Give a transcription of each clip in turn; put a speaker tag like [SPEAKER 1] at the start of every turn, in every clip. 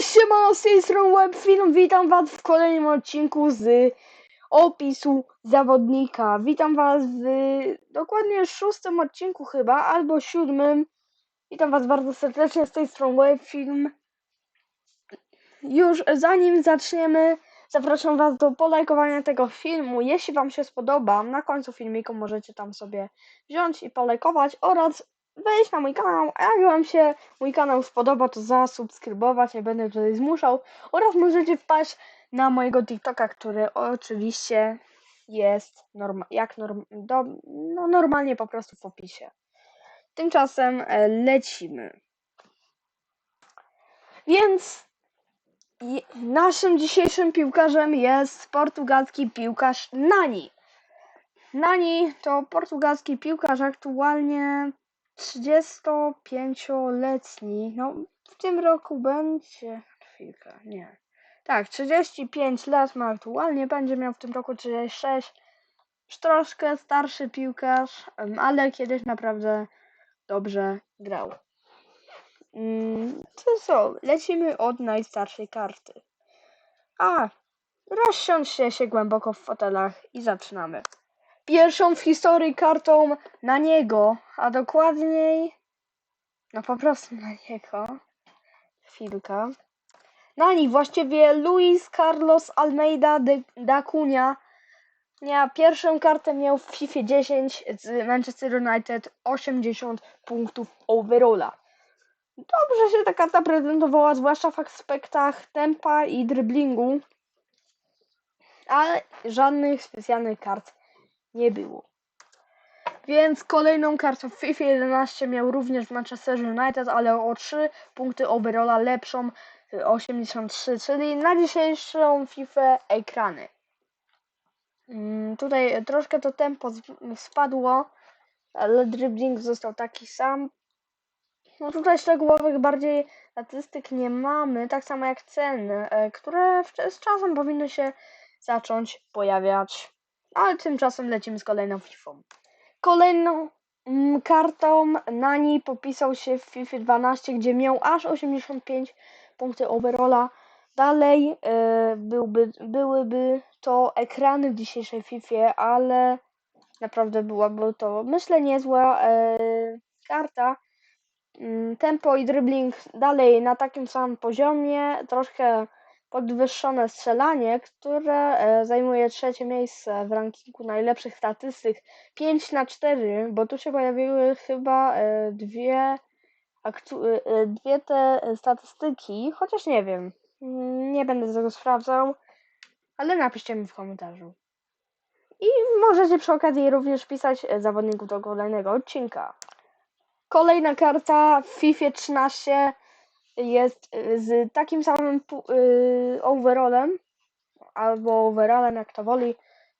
[SPEAKER 1] Siemano, z tej strony Webfilm, witam was w kolejnym odcinku z opisu zawodnika. Witam was w dokładnie szóstym odcinku chyba, albo siódmym. Witam was bardzo serdecznie z tej strony Webfilm. Już zanim zaczniemy, zapraszam was do polajkowania tego filmu. Jeśli wam się spodoba, na końcu filmiku możecie tam sobie wziąć i polajkować oraz wejść na mój kanał, a jak wam się mój kanał spodoba, to zasubskrybować, nie będę tutaj zmuszał. Oraz możecie wpaść na mojego TikToka, który oczywiście jest norma jak norm do no normalnie po prostu w opisie. Tymczasem e, lecimy. Więc naszym dzisiejszym piłkarzem jest portugalski piłkarz Nani. Nani to portugalski piłkarz aktualnie 35-letni. No, w tym roku będzie. Chwilkę, nie. Tak, 35 lat ma aktualnie, będzie miał w tym roku 36. Już troszkę starszy piłkarz, ale kiedyś naprawdę dobrze grał. Mm, To co, lecimy od najstarszej karty. A, rozsiądźcie się głęboko w fotelach i zaczynamy. Pierwszą w historii kartą na niego, a dokładniej, no po prostu na niego. Chwilkę. Na nich właściwie Luis Carlos Almeida de, da Cunha. Nie, pierwszą kartę miał w FIFA 10 z Manchester United 80 punktów overalla. Dobrze się ta karta prezentowała, zwłaszcza w aspektach tempa i driblingu, ale żadnych specjalnych kart nie było. Więc kolejną kartą w FIFA 11 miał również Manchester United, ale o 3 punkty overalla lepszą, y, 83, czyli na dzisiejszą FIFA ekrany. Mm, Tutaj troszkę to tempo spadło, ale dribbling został taki sam. No tutaj szczegółowych bardziej statystyk nie mamy, tak samo jak ceny, e, które z czasem powinny się zacząć pojawiać. Ale tymczasem lecimy z kolejną FIFA. Kolejną mm, kartą na niej popisał się w FIFA 12, gdzie miał aż 85 punkty overalla. Dalej e, byłby, byłyby to ekrany w dzisiejszej FIFA, ale naprawdę byłaby to, myślę, niezła e, karta. Mm, Tempo i dribbling dalej na takim samym poziomie, troszkę podwyższone strzelanie, które e, zajmuje trzecie miejsce w rankingu najlepszych statystyk 5 na 4, bo tu się pojawiły chyba e, dwie, e, dwie te statystyki, chociaż nie wiem, Mm, nie będę tego sprawdzał, ale napiszcie mi w komentarzu. I możecie przy okazji również pisać zawodników do kolejnego odcinka. Kolejna karta w FIFA 13 jest y, z takim samym y, overallem, albo overallem, jak to woli,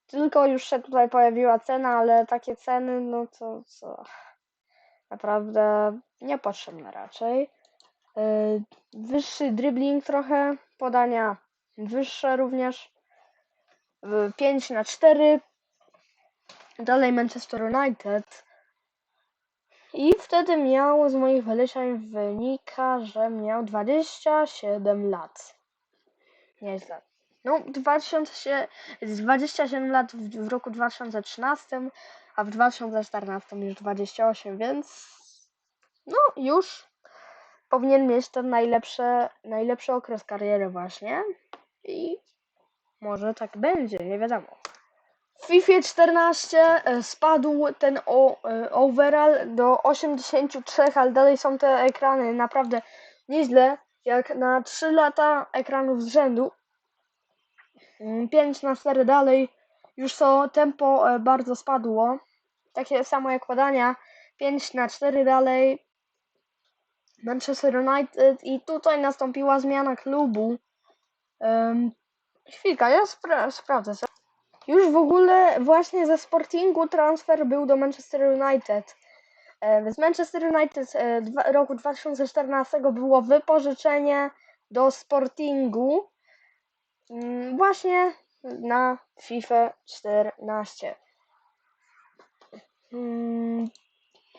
[SPEAKER 1] tylko już się tutaj pojawiła cena, ale takie ceny, no to co, naprawdę niepotrzebne raczej. Y, Wyższy dribbling trochę, podania wyższe również, Y, 5 na 4 dalej Manchester United. I wtedy miał z moich wyliczeń wynika, że miał 27 lat. Nieźle. No, 2000, z 27 lat w, w roku 2013, a w 2014 już 28, więc no już powinien mieć ten najlepszy, najlepszy okres kariery właśnie. I może tak będzie, nie wiadomo. W FIFA 14 e, spadł ten e, overall do 83, ale dalej są te ekrany naprawdę nieźle, jak na 3 lata ekranów z rzędu. 5 na 4 dalej, już to tempo e, bardzo spadło. Takie samo jak podania, 5 na 4 dalej. Manchester United i tutaj nastąpiła zmiana klubu. Um, chwilka, ja spra- sprawdzę. Już w ogóle właśnie ze Sportingu transfer był do Manchester United. E, Z Manchester United e, roku 2014 było wypożyczenie do Sportingu mm, właśnie na FIFA 14. Mm,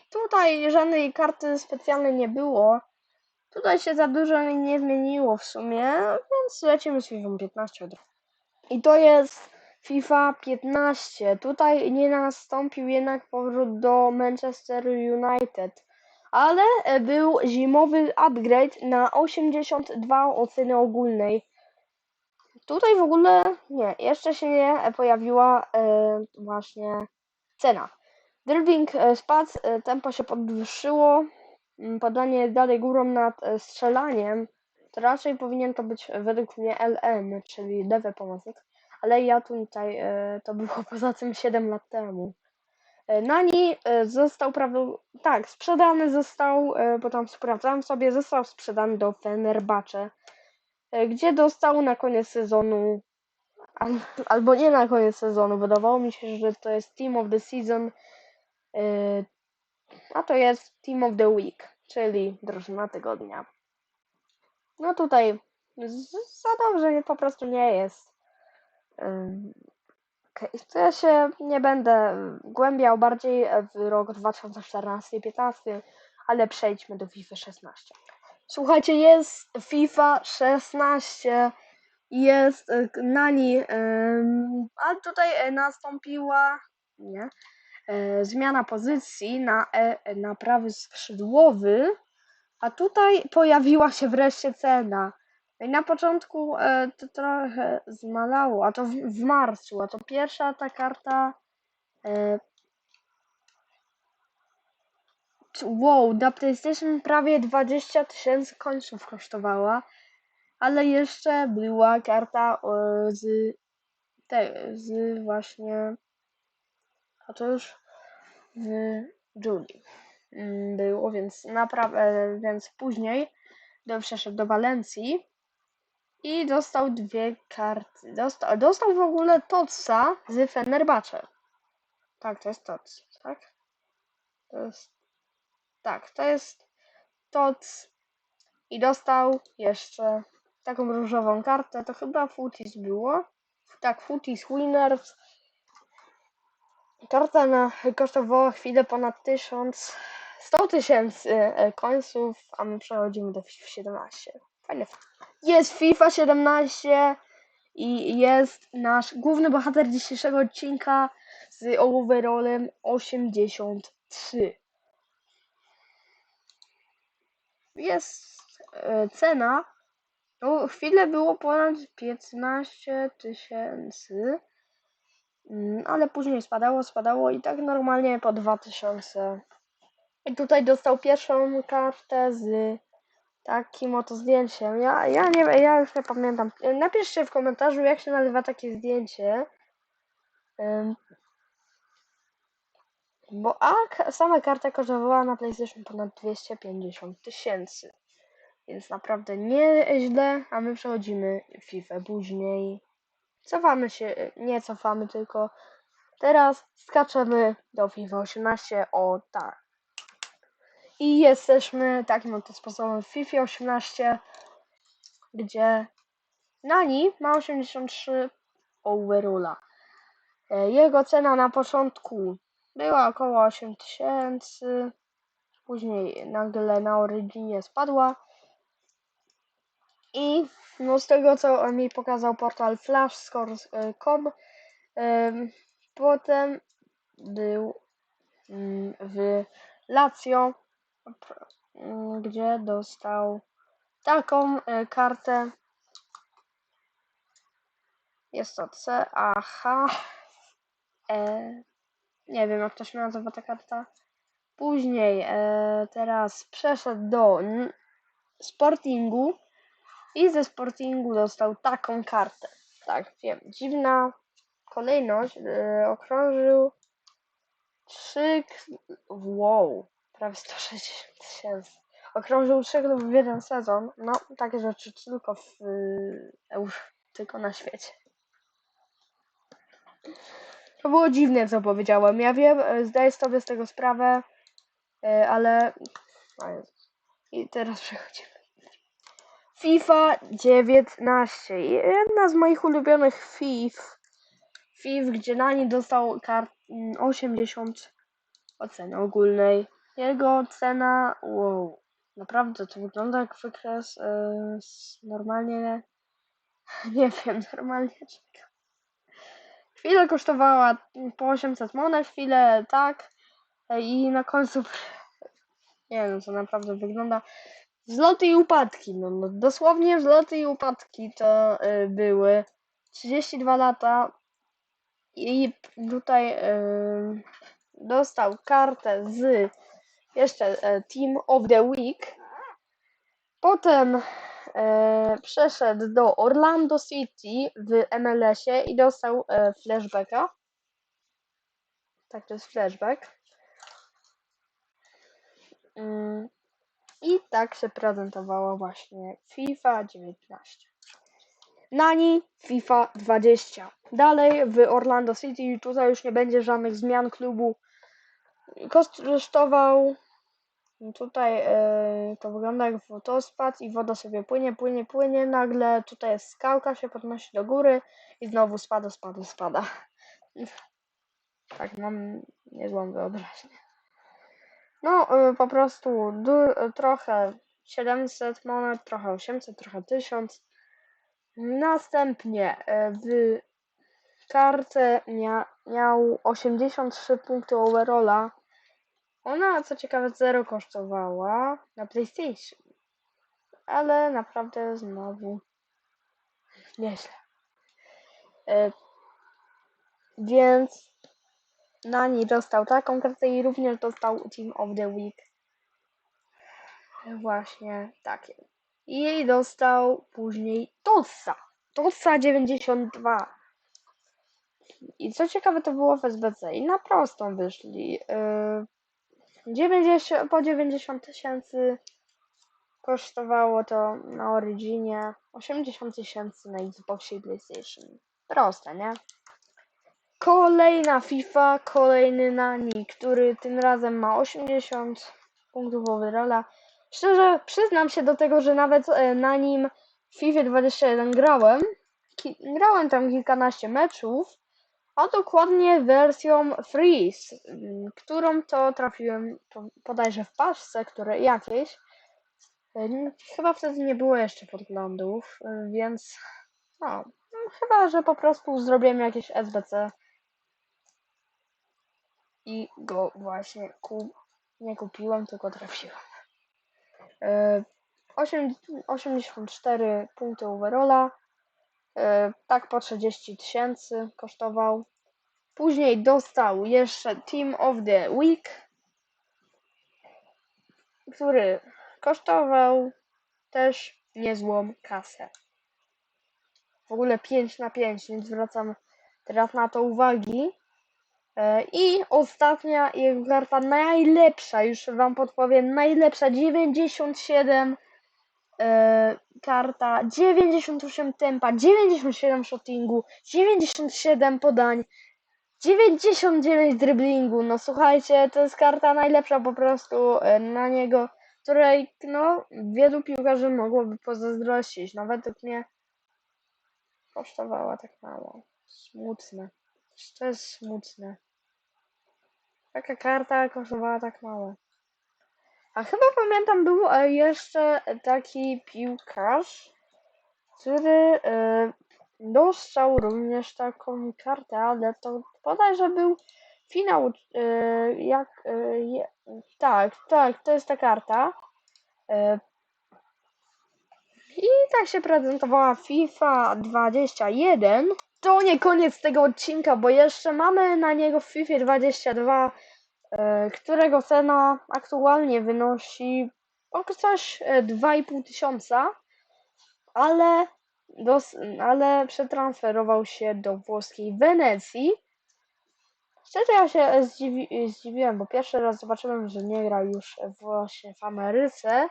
[SPEAKER 1] Tutaj żadnej karty specjalnej nie było. Tutaj się za dużo nie zmieniło w sumie, więc lecimy z FIFA 15 od razu. I to jest FIFA 15. Tutaj nie nastąpił jednak powrót do Manchester United, ale e, był zimowy upgrade na 82 oceny ogólnej. Tutaj w ogóle nie, jeszcze się nie pojawiła e, właśnie cena. Dribbling e, spadł, e, tempo się podwyższyło, mm, podanie dalej górą nad e, strzelaniem, to raczej powinien to być e, według mnie LN, czyli lewy pomocnik, ale ja tutaj, e, to było poza tym 7 lat temu. E, Nani e, został prawdą, tak, sprzedany został, bo tam sprawdzałem sobie, został sprzedany do Fenerbahce, e, gdzie dostał na koniec sezonu, al, albo nie na koniec sezonu, wydawało mi się, że to jest Team of the Season, a to jest Team of the Week, czyli drużyna tygodnia. No tutaj za dobrze po prostu nie jest. Okej, To ja się nie będę głębiał bardziej w rok 2014-2015, ale przejdźmy do FIFA 16. Słuchajcie, jest FIFA 16, jest e, Nani, a tutaj e, nastąpiła nie, e, zmiana pozycji na, na prawy skrzydłowy, a tutaj pojawiła się wreszcie cena. Na początku e, to trochę zmalało, a to w, marcu, a to pierwsza ta karta. E, wow, na PlayStation prawie 20 tysięcy końców kosztowała, ale jeszcze była karta e, z, te, z właśnie. A to już w Julii mm, było, więc naprawdę, więc później do, przeszedł do Walencji i dostał dwie karty. Dostał, dostał w ogóle Totsa z Fenerbahce. Tak, to jest Tots, tak? To jest. Tak, to jest Tots. I dostał jeszcze taką różową kartę. To chyba Footies było. Tak, Footies Winners. Karta na, kosztowała chwilę ponad 1000. 100 tysięcy e, końców, a my przechodzimy do FIFA 17. Fajne. Jest FIFA 17 i jest nasz główny bohater dzisiejszego odcinka z overallem 83. Jest e, cena. No, chwilę było ponad 15 tysięcy, Mm, ale później spadało, spadało i tak normalnie po 2000. I tutaj dostał pierwszą kartę z takim oto zdjęciem. Ja, ja nie ja już nie pamiętam. Napiszcie w komentarzu, jak się nazywa takie zdjęcie. Bo a sama karta kosztowała na PlayStation ponad 250 tysięcy. Więc naprawdę nieźle, a my przechodzimy FIFA później. Cofamy się, e, nie cofamy, tylko teraz skaczemy do FIFA 18. O tak. I jesteśmy takim oto sposobem w FIFA 18, gdzie Nani ma 83 overalla. E, Jego cena na początku była około 8000, później nagle na Originie spadła. I no z tego co mi pokazał portal flashscores.com, em, potem był mm, w Lazio, gdzie dostał taką e, kartę. Jest to CAH. E, nie wiem jak to się nazywa ta karta. Później e, teraz przeszedł do Sportingu i ze Sportingu dostał taką kartę. Tak, wiem, dziwna kolejność. E, okrążył trzy. Wow, prawie 160 tysięcy. Okrążył trzy klubów w jeden sezon. No, takie rzeczy tylko w już tylko na świecie. To było dziwne, co powiedziałem. Ja wiem, e, zdaję sobie z tego sprawę, e, ale. I teraz przechodzimy. FIFA 19. Jedna z moich ulubionych FIF. FIF, gdzie na nie dostał kart mm, 80 oceny ogólnej. Jego cena. Wow. Naprawdę to wygląda jak wykres y, z normalnie. Nie wiem, normalnie czeka. Chwilę kosztowała po 800 monet, chwilę tak. e, I na końcu. Nie wiem, to naprawdę wygląda. Wzloty i upadki. No, no dosłownie wzloty i upadki to y, były. 32 lata. I tutaj y, dostał kartę z jeszcze e, Team of the Week. Potem e, przeszedł do Orlando City w MLS-ie i dostał e, flashbacka. Tak, to jest flashback. Mm, I tak się prezentowała właśnie FIFA 19. Nani FIFA 20. Dalej w Orlando City tutaj już nie będzie żadnych zmian klubu. Kosztował Tutaj e, to wygląda jak wodospad i woda sobie płynie, płynie, płynie. Nagle tutaj jest skałka, się podnosi do góry i znowu spada, spada, spada. Tak, mam niezłą wyobraźnię. No, e, po prostu du- trochę 700 monet, trochę 800, trochę 1000. Następnie e, w kartę mia- miał 83 punkty overalla. Ona, co ciekawe, zero kosztowała na PlayStation. Ale naprawdę znowu nieźle. E, więc Nani dostał taką kartę i również dostał Team of the Week. Właśnie takie. I dostał później Tossa. Tossa 92. I co ciekawe, to było w SBC i na prostą wyszli. Yy, 90, po 90 tysięcy kosztowało to na Originie, 80 tysięcy na Xboxie i PlayStation. Proste, nie? Kolejna FIFA, kolejny Nani, który tym razem ma 80 punktów overalla. Szczerze przyznam się do tego, że nawet e, na nim w FIFA 21 grałem. Grałem tam kilkanaście meczów, a dokładnie wersją Freeze, którą to trafiłem bodajże w paczce, które jakieś. Chyba wtedy nie było jeszcze podglądów, więc no, no, chyba, że po prostu zrobiłem jakieś SBC i go właśnie ku... nie kupiłem, tylko trafiłem. E, osiem- 84 punkty overalla. E, Tak po 30 tysięcy kosztował. Później dostał jeszcze Team of the Week, który kosztował też niezłą kasę. W ogóle 5 na 5, nie zwracam teraz na to uwagi. E, I ostatnia jego karta najlepsza, już wam podpowiem, najlepsza 97 e, karta, 98 tempa, 97 shootingu, 97 podań, 99 driblingu. No słuchajcie, to jest karta najlepsza po prostu e, na niego, której no wielu piłkarzy mogłoby pozazdrościć. No według mnie kosztowała tak mało. Smutne. To jest smutne. Taka karta kosztowała tak mało. A chyba pamiętam, był e, jeszcze taki piłkarz, który e, dostał również taką kartę, ale to bodajże był finał. e, Jak. tak, tak, to jest ta karta. I tak się prezentowała FIFA 21. To nie koniec tego odcinka, bo jeszcze mamy na niego w FIFA 22 e, którego cena aktualnie wynosi coś e, 2,5 tysiąca, ale, dos, ale przetransferował się do włoskiej Wenecji. Szczerze ja się zdziwi, zdziwiłem, bo pierwszy raz zobaczyłem, że nie grał już właśnie w Ameryce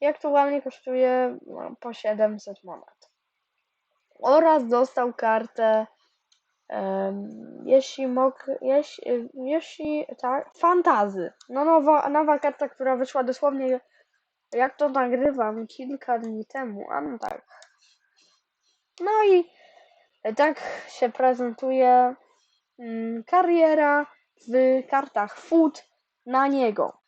[SPEAKER 1] i aktualnie kosztuje no, po 700 monet. Oraz dostał kartę jeśli mog, jeśli, jeśli tak, fantazy. No nowa, nowa karta, która wyszła dosłownie, jak to nagrywam, kilka dni temu, a no tak. No i tak się prezentuje mm, kariera w kartach food na niego.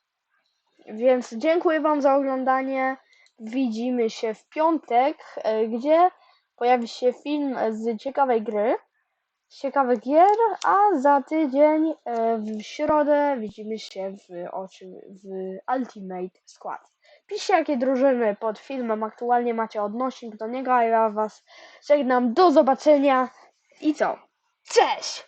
[SPEAKER 1] Więc dziękuję Wam za oglądanie. Widzimy się w piątek, e, gdzie pojawi się film z ciekawej gry, ciekawych gier, a za tydzień e, w środę widzimy się w, w Ultimate Squad. Piszcie jakie drużyny pod filmem aktualnie macie odnośnik do niego, a ja Was żegnam. Do zobaczenia i co? Cześć!